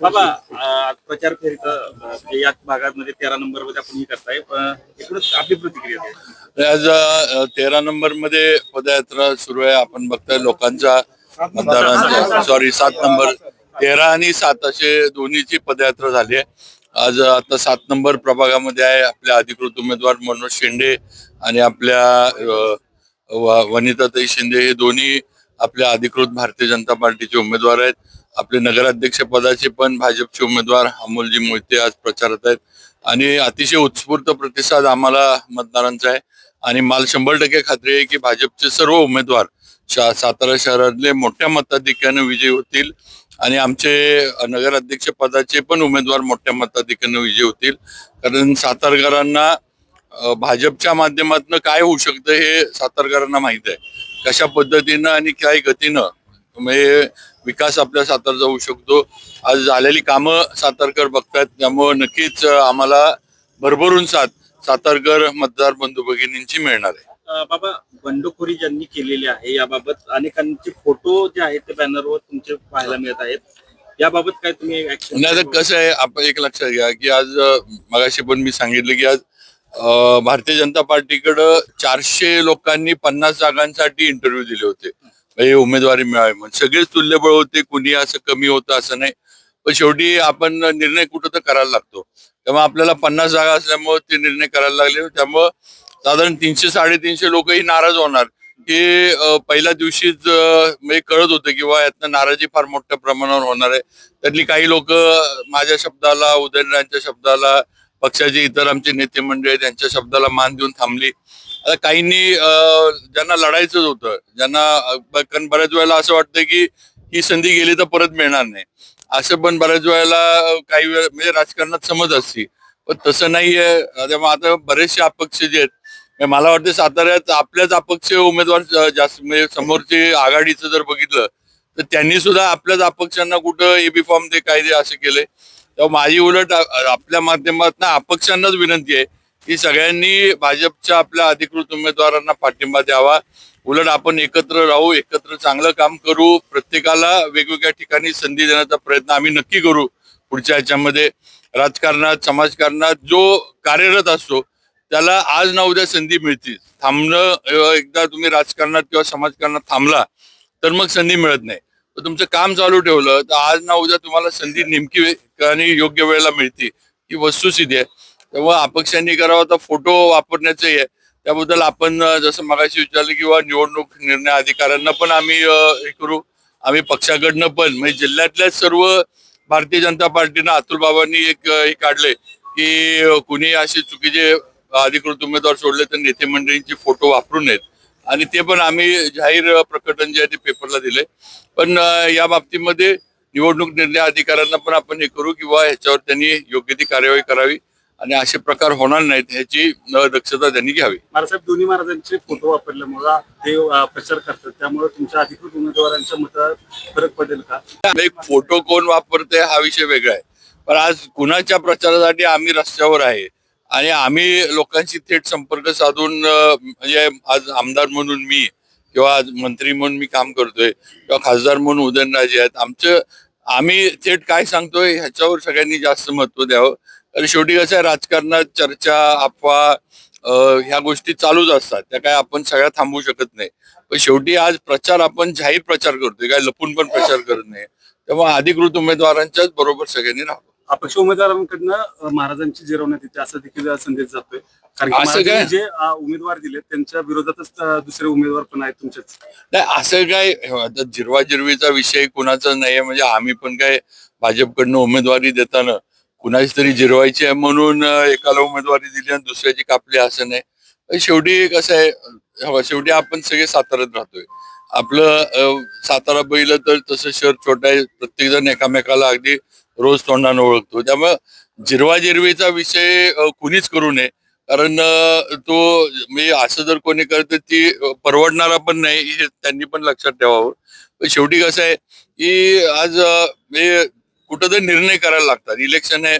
बाबा अं, प्रचार फेरीत अं, या भागामध्ये तेरा नंबरमध्ये आपण हे करताय पण इकडून आपली प्रतिक्रिया. आज तेरा नंबरमध्ये पदयात्रा सुरू आहे. आपण बघताय लोकांचा मतदारांचा सॉरी सात नंबर तेरा आणि सात असे दोन्हीची पदयात्रा झाली आहे. आज आता सात नंबर प्रभागामध्ये आहे आपल्या अधिकृत उमेदवार मनोज शेंडे आणि आपल्या वनिताताई शिंदे. हे दोन्ही आपल्या अधिकृत भारतीय जनता पार्टीचे उमेदवार आहेत. आपले नगराध्यक्ष पदाचे पण भाजपचे उमेदवार अमोलजी मोहिते आज प्रचारात आहेत. आणि अतिशय उत्स्फूर्त प्रतिसाद आम्हाला मतदारांचा आहे. आणि मला शंभर टक्के खात्री आहे की भाजपचे सर्व उमेदवार शा सातारा शहरातले मोठ्या मताधिक्याने विजयी होतील. आणि आमचे नगराध्यक्ष पदाचे पण उमेदवार मोठ्या मताधिक्याने विजयी होतील. कारण सातारकरांना भाजपच्या माध्यमातून काय होऊ शकतं हे सातारकरांना माहीत आहे. कशा पद्धतीनं आणि काय गतीनं म्हणजे विकास आपल्या सातारचा होऊ शकतो. आज झालेली कामं सातारकर बघतात त्यामुळं नक्कीच आम्हाला भरभरून साथ सातारकर मतदार बंधू भगिनींची मिळणार आहे. बाबा बंडखोरी ज्यांनी केलेली आहे याबाबत अनेकांचे फोटो जे आहेत ते बॅनरवर तुमचे पाहायला मिळत आहेत. याबाबत काय तुम्ही नाही कसं आहे आपण एक लक्षात घ्या की आज मगाशी पण मी सांगितलं की आज भारतीय जनता पार्टीकडं चारशे लोकांनी पन्नास जागांसाठी इंटरव्ह्यू दिले होते. म्हणजे उमेदवारी मिळावी म्हणून. सगळेच तुल्यबळ होते कुणी असं कमी होतं असं नाही. पण शेवटी आपण निर्णय कुठं तर करायला लागतो. तेव्हा आपल्याला पन्नास जागा असल्यामुळे ते निर्णय करायला लागले. त्यामुळं साधारण तीनशे साडेतीनशे लोकही नाराज होणार. की पहिल्या दिवशीच म्हणजे कळत होतं किंवा यातनं नाराजी फार मोठ्या प्रमाणावर होणार आहे. त्यातली काही लोक माझ्या शब्दाला उदयनरायांच्या शब्दाला पक्षाचे इतर आमचे नेते मंडळी त्यांच्या शब्दाला मान देऊन थांबली. आता काहींनी ज्यांना लढायचंच होतं ज्यांना कारण बऱ्याच वेळेला असं वाटतं की ही संधी गेली तर परत मिळणार नाही. असं पण बऱ्याच वेळेला काही वेळ म्हणजे राजकारणात समज असते. पण तसं नाहीये. त्यामुळे आता बरेचसे अपक्ष जे आहेत म्हणजे मला वाटतं साताऱ्यात आपल्याच अपक्ष उमेदवार जास्त म्हणजे समोरचे आघाडीचं जर बघितलं तर त्यांनी सुद्धा आपल्याच अपक्षांना कुठं एबी फॉर्म ते कायदे असे केले तेव्हा माझी उलट आपल्या माध्यमातून अपक्षांनाच विनंती आहे की सगळ्यांनी भाजपच्या आपल्या अधिकृत उमेदवारांना पाठिंबा द्यावा. उलट आपण एकत्र राहू एकत्र चांगलं काम करू. प्रत्येकाला वेगवेगळ्या ठिकाणी संधी देण्याचा प्रयत्न आम्ही नक्की करू पुढच्या ह्याच्यामध्ये. राजकारणात समाजकारणात जो कार्यरत असतो त्याला आज ना उद्या संधी मिळतील. थांबणं एकदा तुम्ही राजकारणात किंवा समाजकारणात थांबला तर मग संधी मिळत नाही. तर तुमचं काम चालू ठेवलं तर आज ना उद्या तुम्हाला संधी नेमकी वे- आणि योग्य वेळेला मिळते. ही वस्तुस्थिती आहे. तेव्हा अपक्षांनी करावा तर फोटो वापरण्याचं आहे. त्याबद्दल आपण जसं मगाशी विचारलं किंवा निवडणूक निर्णय अधिकाऱ्यांना पण आम्ही हे करू. आम्ही पक्षाकडनं पण म्हणजे जिल्ह्यातल्या सर्व भारतीय जनता पार्टीनं अतुल बाबांनी एक हे काढले की कुणी असे चुकीचे अधिकृत उमेदवार सोडले तर नेते मंडळींचे फोटो वापरू नयेत. आणि ते पण आम्ही जाहीर प्रकटन जे आहे ते पेपरला दिले. पण या बाबतीमध्ये निवडणूक निर्णय अधिकाऱ्यांना पण आपण हे करू किंवा ह्याच्यावर त्यांनी योग्य ती कार्यवाही करावी आणि असे प्रकार होणार नाहीत ह्याची दक्षता त्यांनी घ्यावी. महाराजसाहेब दोन्ही महाराजांचे फोटो वापरल्यामुळे ते प्रचार करतात. त्यामुळे तुमच्या अधिकृत उमेदवारांच्या मतात फरक पडेल का? एक फोटो कोण वापरते हा विषय वेगळा आहे. पण आज कुणाच्या प्रचारासाठी आम्ही रस्त्यावर आहे? आणि आम्ही लोकांशी थेट संपर्क साधून म्हणजे आज आमदार म्हणून मी किंवा आज मंत्री म्हणून मी काम करतोय किंवा खासदार म्हणून उदयनराजे आहेत आमचं आम्ही थेट काय सांगतोय ह्याच्यावर सगळ्यांनी जास्त महत्त्व द्यावं. कारण शेवटी कसं आहे राजकारणात चर्चा अफवा ह्या गोष्टी चालूच असतात. त्या काय आपण सगळ्या थांबवू शकत नाही. पण शेवटी आज प्रचार आपण जाहीर प्रचार करतोय काय लपून पण प्रचार करत नाही. तेव्हा अधिकृत उमेदवारांच्याच बरोबर सगळ्यांनी राहावं. अपक्ष उमेदवारांकडनं महाराजांची जिरवण्यात येते असं देखील संदेश जातोय. कारण की असं महाराजांनी काय? जे अं, उमेदवार दिले त्यांच्या विरोधातच अं, दुसरे उमेदवार पण आहेत तुमचेच. नाही असं काय आता जिरवा जिरवीचा विषय कुणाचा नाहीये म्हणजे आम्ही पण काय भाजपकडनं उमेदवारी देताना कुणाची तरी जिरवायची आहे म्हणून अं, एकाला उमेदवारी दिली आणि दुसऱ्याची कापली असं नाही. पण शेवटी कसं आहे अं, शेवटी आपण सगळे साताऱ्यात राहतोय. आपलं अं, सातारा पहिलं तर तसं शहर छोटं आहे प्रत्येक जण एकामेकाला अगदी रोज तोंडानं ओळखतो. त्यामुळं जिरवाजिरवीचा विषय कुणीच करू नये. कारण तो म्हणजे असं जर कोणी करत ती परवडणारा पण नाही हे त्यांनी पण लक्षात ठेवावं. पण शेवटी कसं आहे की आज हे कुठंतरी निर्णय करायला लागतात. इलेक्शन आहे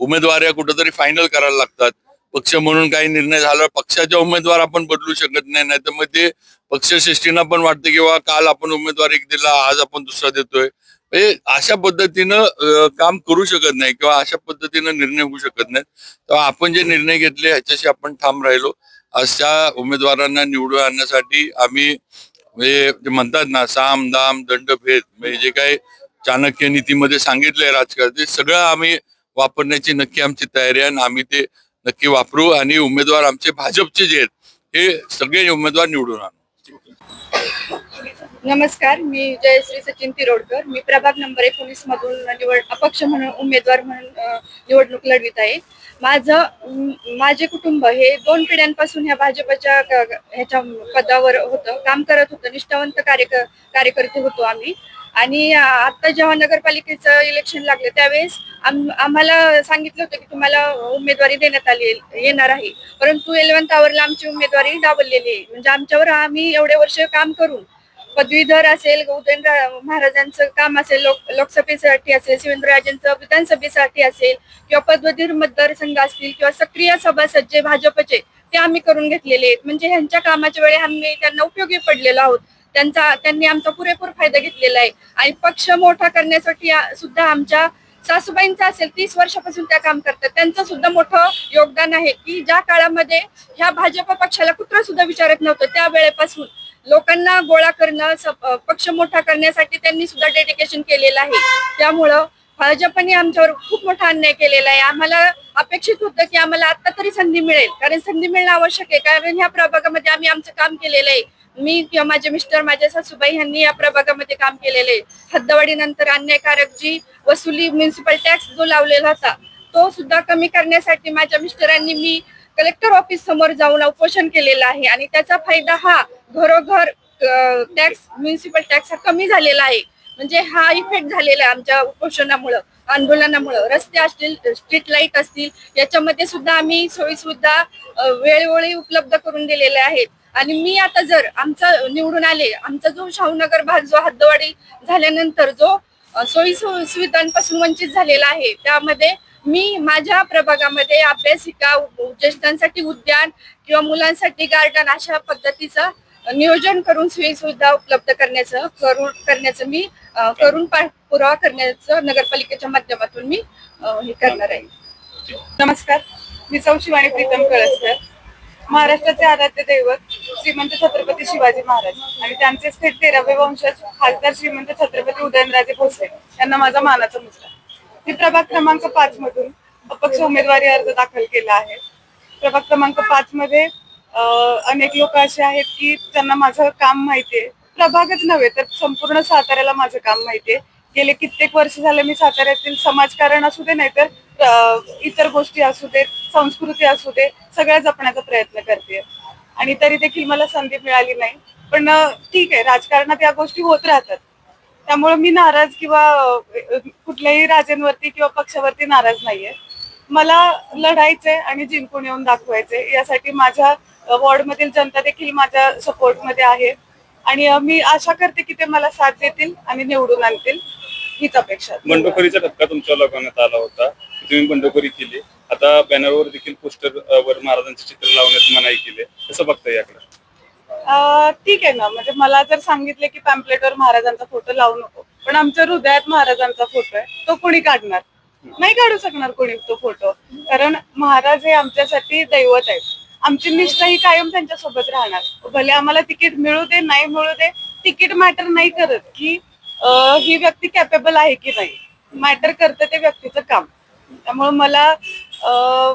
उमेदवार या कुठंतरी फायनल करायला लागतात. पक्ष म्हणून काही निर्णय झाला पक्षाच्या उमेदवार आपण बदलू शकत नाही नाही तर मग ते पक्षश्रेष्ठींना पण वाटतं किंवा काल आपण उमेदवार एक दिला आज आपण दुसरा देतोय. म्हणजे अशा पद्धतीनं काम करू शकत नाही किंवा अशा पद्धतीनं निर्णय होऊ शकत नाही तेव्हा आपण जे निर्णय घेतले ह्याच्याशी आपण ठाम राहिलो. अशा उमेदवारांना निवडून आणण्यासाठी आम्ही म्हणजे जे म्हणतात ना साम दाम दंडभेद म्हणजे जे काही चाणक्य नीतीमध्ये सांगितलंय राजकारण ते सगळं आम्ही वापरण्याची नक्की आमची तयारी आहे आणि आम्ही ते नक्की वापरू आणि उमेदवार आमचे भाजपचे जे आहेत हे सगळे उमेदवार निवडून आणू. नमस्कार मी जयश्री सचिन तिरोडकर. मी प्रभाग नंबर एकोणीस मधून निवड अपक्ष म्हणून उमेदवार म्हणून निवडणूक लढवित आहे. माझं माझे कुटुंब हे दोन पिढ्यांपासून ह्या भाजपच्या ह्याच्या पदावर होतं. काम करत होतं. निष्ठावंत कार्य कार्यकर्ते होतो आम्ही. आणि आता जेव्हा नगरपालिकेचं इलेक्शन लागलं त्यावेळेस आम आम्हाला सांगितलं होतं की तुम्हाला उमेदवारी देण्यात आली येणार आहे. परंतु इलेव्हन्थ आवरला आमची उमेदवारी डावललेली आहे. म्हणजे आमच्यावर आम्ही एवढे वर्ष काम करून पदवीधर असेल गौतम महाराजांचं काम असेल लोक लोकसभेसाठी असेल शिवेंद्रराजेंचं विधानसभेसाठी असेल किंवा पदवीधर मतदारसंघ असतील किंवा सक्रिय सभासद जे भाजपचे ते आम्ही करून घेतलेले आहेत. म्हणजे ह्यांच्या कामाच्या वेळी आम्ही त्यांना उपयोगी पडलेलो आहोत. त्यांचा त्यांनी आमचा पुरेपूर फायदा घेतलेला आहे. आणि पक्ष मोठा करण्यासाठी सुद्धा आमच्या सासूबाईंचं असेल तीस वर्षापासून त्या काम करतात. त्यांचं सुद्धा मोठं योगदान आहे की ज्या काळामध्ये ह्या भाजप पक्षाला कुत्र सुद्धा विचारत नव्हतं त्या वेळेपासून. लोकांना गोळा करणं पक्ष मोठा करण्यासाठी त्यांनी सुद्धा डेडिकेशन केलेलं आहे. त्यामुळं भाजपने आमच्यावर खूप मोठा अन्याय केलेला आहे. आम्हाला अपेक्षित होतं की आम्हाला आता तरी संधी मिळेल. कारण संधी मिळणं आवश्यक आहे. कारण ह्या प्रभागामध्ये आम्ही आमचं काम केलेलं आहे. मी किंवा माझे मिस्टर माझ्या सासूबाई यांनी या प्रभागामध्ये काम केलेलं आहे. हद्दवाडीनंतर अन्यायकारक जी वसुली म्युन्सिपल टॅक्स जो लावलेला होता तो सुद्धा कमी करण्यासाठी माझ्या मिस्टरांनी मी कलेक्टर ऑफिस समोर जाऊन उपोषण केलेलं आहे आणि त्याचा फायदा हा घरोघर टॅक्स म्युन्सिपल टॅक्स हा कमी झालेला आहे. म्हणजे हा इफेक्ट झालेला आहे आमच्या उपोषणामुळं आंदोलनामुळं. रस्ते असतील स्ट्रीट लाइट असतील याच्यामध्ये सुद्धा आम्ही सोयी सुद्धा वेळोवेळी उपलब्ध करून दिलेल्या आहेत. आणि मी आता जर आमचा निवडून आले आमचा जो शाहूनगर भाग जो हद्दवाडी झाल्यानंतर जो सोयी सुविधांपासून वंचित झालेला आहे त्यामध्ये मी माझ्या प्रभागामध्ये अभ्यासिका ज्येष्ठांसाठी उद्यान किंवा मुलांसाठी गार्डन अशा पद्धतीचं नियोजन करून सोयी सुविधा उपलब्ध करण्याचं करून करण्याचं मी करून पाठपुरावा करण्याचं नगरपालिकेच्या माध्यमातून मी हे करणार आहे. नमस्कार. मी चौशिवाणी प्रीतम कळसकर. महाराष्ट्राचे आराध्य दैवत श्रीमंत छत्रपती शिवाजी महाराज आणि त्यांचे थेट तेरावे वंशज खासदार श्रीमंत छत्रपती उदयनराजे भोसले यांना माझा मानाचा मुद्दा मी प्रभाग क्रमांक पाच मधून अपक्ष उमेदवारी अर्ज दाखल केला आहे. प्रभाग क्रमांक पाच मध्ये अनेक लोक असे आहेत की त्यांना माझं काम माहितीये. प्रभागच नव्हे तर संपूर्ण साताऱ्याला माझं काम माहितीये. गेले कित्येक वर्ष झाले मी साताऱ्यातील समाजकारण असू दे नाहीतर इतर गोष्टी असू देत संस्कृती असू दे सगळ्या जपण्याचा प्रयत्न करते. आणि तरी देखील मला संधी मिळाली नाही. पण ठीक आहे राजकारणात या गोष्टी होत राहतात. त्यामुळे मी नाराज किंवा कुठल्याही राजेंवरती किंवा पक्षावरती नाराज नाहीये. मला लढायचंय आणि जिंकून येऊन दाखवायचंय. यासाठी माझ्या वॉर्डमधील जनता देखील माझ्या सपोर्टमध्ये आहे. आणि मी आशा करते की ते मला साथ देतील आणि निवडून आणतील. हीच अपेक्षा आहे. बंडखोरीचा धक्का तुमच्या लोकांना आला होता. तुम्ही बंडखोरी केली. आता बॅनरवर देखील पोस्टर वर महाराजांचे चित्र लावण्यात मनाई केले. कसं बघता याकडे? अं, ठीक आहे ना. म्हणजे मला जर सांगितले की पॅम्पलेटवर महाराजांचा फोटो लावू नको पण आमच्या हृदयात महाराजांचा फोटो आहे तो कोणी काढणार? नाही काढू शकणार कोणी तो फोटो कारण महाराज हे आमच्यासाठी दैवत आहेत. आमची निष्ठा ही कायम त्यांच्यासोबत राहणार. भले आम्हाला तिकीट मिळू दे नाही मिळू दे तिकीट मॅटर नाही करत की अं, ही व्यक्ती कॅपेबल आहे की नाही. मॅटर करतं ते व्यक्तीचं काम. त्यामुळे मला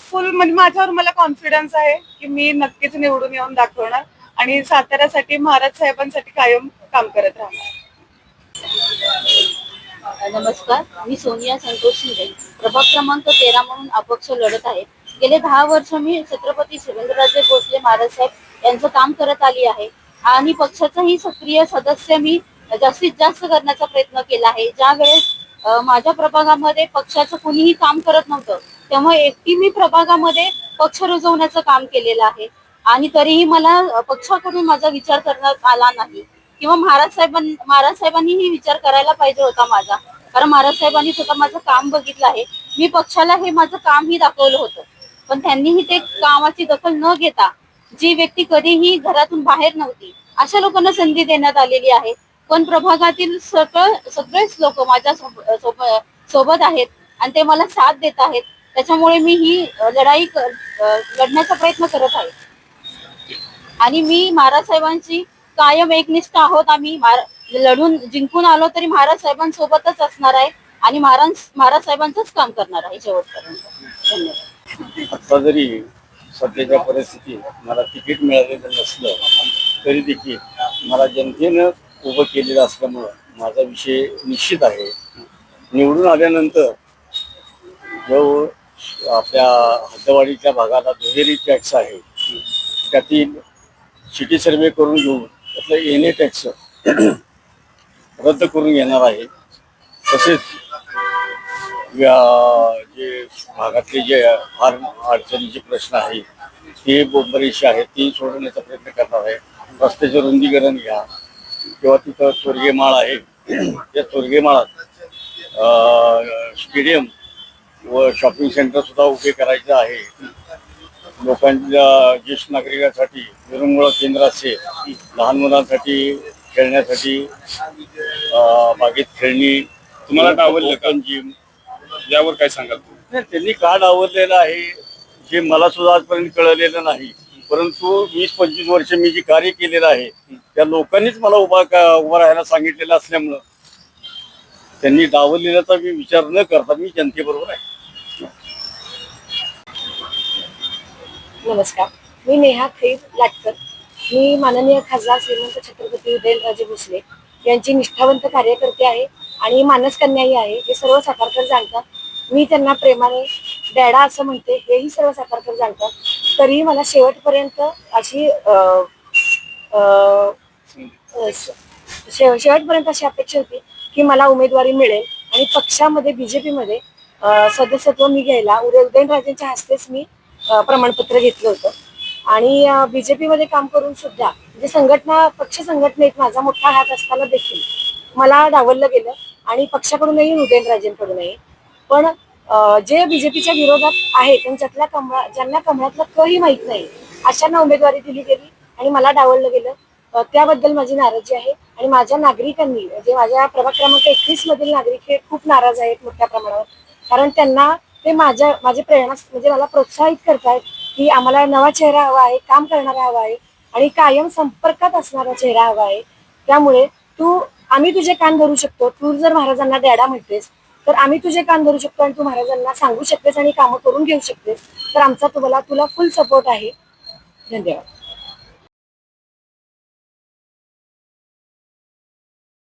फुल म्हणजे माझ्यावर मला कॉन्फिडन्स आहे की मी नक्कीच निवडून येऊन दाखवणार. आणि साताऱ्यासाठी महाराज साहेबांसाठी कायम काम करत राहणार. नमस्कार. मी सोनिया संतोष शिंदे. प्रभाग क्रमांक तेरा म्हणून अपक्ष लढत आहे. गेले दहा वर्ष मी छत्रपती शिवेंद्रराजे भोसले महाराज साहेब यांचं काम करत आली आहे. आणि पक्षाचाही सक्रिय सदस्य मी जास्तीत जास्त करण्याचा प्रयत्न केला आहे. ज्या वेळेस माझ्या प्रभागामध्ये पक्षाचं कुणीही काम करत नव्हतं तेव्हा एकटी मी प्रभागामध्ये पक्ष रुजवण्याचं काम केलेलं आहे. आणि तरीही मला पक्षाकडून माझा विचार करण्यात आला नाही. किंवा महाराज साहेबां महाराज साहेबांनीही विचार करायला पाहिजे होता माझा. कारण महाराज साहेबांनी स्वतः माझं काम बघितलं आहे. मी पक्षाला हे माझं कामही दाखवलं होतं. पण त्यांनीही ते कामाची दखल न घेता जी व्यक्ती कधीही घरातून बाहेर नव्हती अशा लोकांना संधी देण्यात आलेली आहे. पण प्रभागातील सगळं सगळेच लोक माझ्या सोबत आहेत आणि ते मला साथ देत आहेत. त्याच्यामुळे मी ही लढाई लढण्याचा प्रयत्न करत आहे. आणि मी महाराज साहेबांची कायम एकनिष्ठ आहोत. आम्ही लढून जिंकून आलो तरी महाराज साहेबांसोबतच असणार आहे आणि महाराज महाराज साहेबांचंच काम करणार आहे शेवटपर्यंत. धन्यवाद. आता जरी सध्याच्या परिस्थितीत मला तिकीट मिळालेलं नसलं तरी देखील मला जनतेनं उभं केलेलं असल्यामुळं माझा विषय निश्चित आहे. निवडून आल्यानंतर जो आपल्या हद्दवाडीच्या भागाला दुहेरी टॅक्स आहे. त्यातील सिटी सर्वे करून घेऊन त्यातलं एन ए टॅक्स रद्द करून घेणार आहे. तसेच या- जे भागातले जे फार अडचणीचे प्रश्न आहेत ते बरेचसे आहेत ते सोडवण्याचा प्रयत्न करणार आहे. रस्त्याचे रुंदीकरण घ्या. किंवा तिथं स्वर्गेमाळ आहे. त्या स्वर्गेमाळात स्टेडियम व शॉपिंग सेंटर सुद्धा उभे करायचं आहे. लोकांच्या ज्येष्ठ नागरिकांसाठी विरंगुळा केंद्र असेल लहान मुलांसाठी खेळण्यासाठी बागेत खेळणी तुम्हाला डावललं का? जिम यावर काय सांगाल तुम्ही? नाही त्यांनी का डावरलेलं आहे. जे मला सुद्धा आजपर्यंत कळलेलं नाही. परंतु वीस पंचवीस वर्ष मी जे कार्य केलेलं आहे त्या लोकांनीच मला उभा का उभा राहायला सांगितलेलं असल्यामुळं त्यांनी डावललेल्याचा मी विचार न करता मी जनतेबरोबर आहे. नमस्कार. मी नेहा खैर लाटकर. मी माननीय खासदार श्रीमंत छत्रपती उदयनराजे भोसले यांची निष्ठावंत कार्यकर्ते आहे आणि मानसकन्याही आहे. हे सर्व साकारकर जाणतात. मी त्यांना प्रेमाने डॅडा असं म्हणते. हेही सर्व साकारकर जाणतात. तरीही मला शेवटपर्यंत अशी शेव शेवटपर्यंत अशी अपेक्षा होती की मला उमेदवारी मिळेल आणि पक्षामध्ये बीजेपीमध्ये सदस्यत्व मी घ्यायला उदय उदयनराजेंच्या हस्तेच मी प्रमाणपत्र घेतलं होतं. आणि बीजेपीमध्ये काम करून सुद्धा म्हणजे संघटना पक्ष संघटनेत माझा मोठा हात असताना देखील मला डावललं गेलं आणि पक्षाकडूनही उदयनराजेंकडूनही. पण जे बीजेपीच्या विरोधात आहेत त्यांच्यातल्या कमळा ज्यांना कमळातलं कही माहीत नाही अशांना उमेदवारी दिली गेली आणि मला डावललं गेलं. त्याबद्दल माझी नाराजी आहे आणि माझ्या नागरिकांनी म्हणजे माझ्या प्रभाग क्रमांक एकवीस मधील नागरिक हे खूप नाराज आहेत मोठ्या प्रमाणावर. कारण त्यांना ते माझ्या माझे प्रेरणा म्हणजे मला प्रोत्साहित करतायत की आम्हाला नवा चेहरा हवा आहे काम करणारा हवा आहे आणि कायम संपर्कात असणारा चेहरा हवा आहे. त्यामुळे तू आम्ही तुझे कान धरू शकतो. तू जर महाराजांना डॅडा म्हणतेस तर आम्ही तुझे कान धरू शकतो आणि तू महाराजांना सांगू शकतेस आणि कामं करून घेऊ शकतेस. तर आमचा तुम्हाला तुला फुल सपोर्ट आहे. धन्यवाद.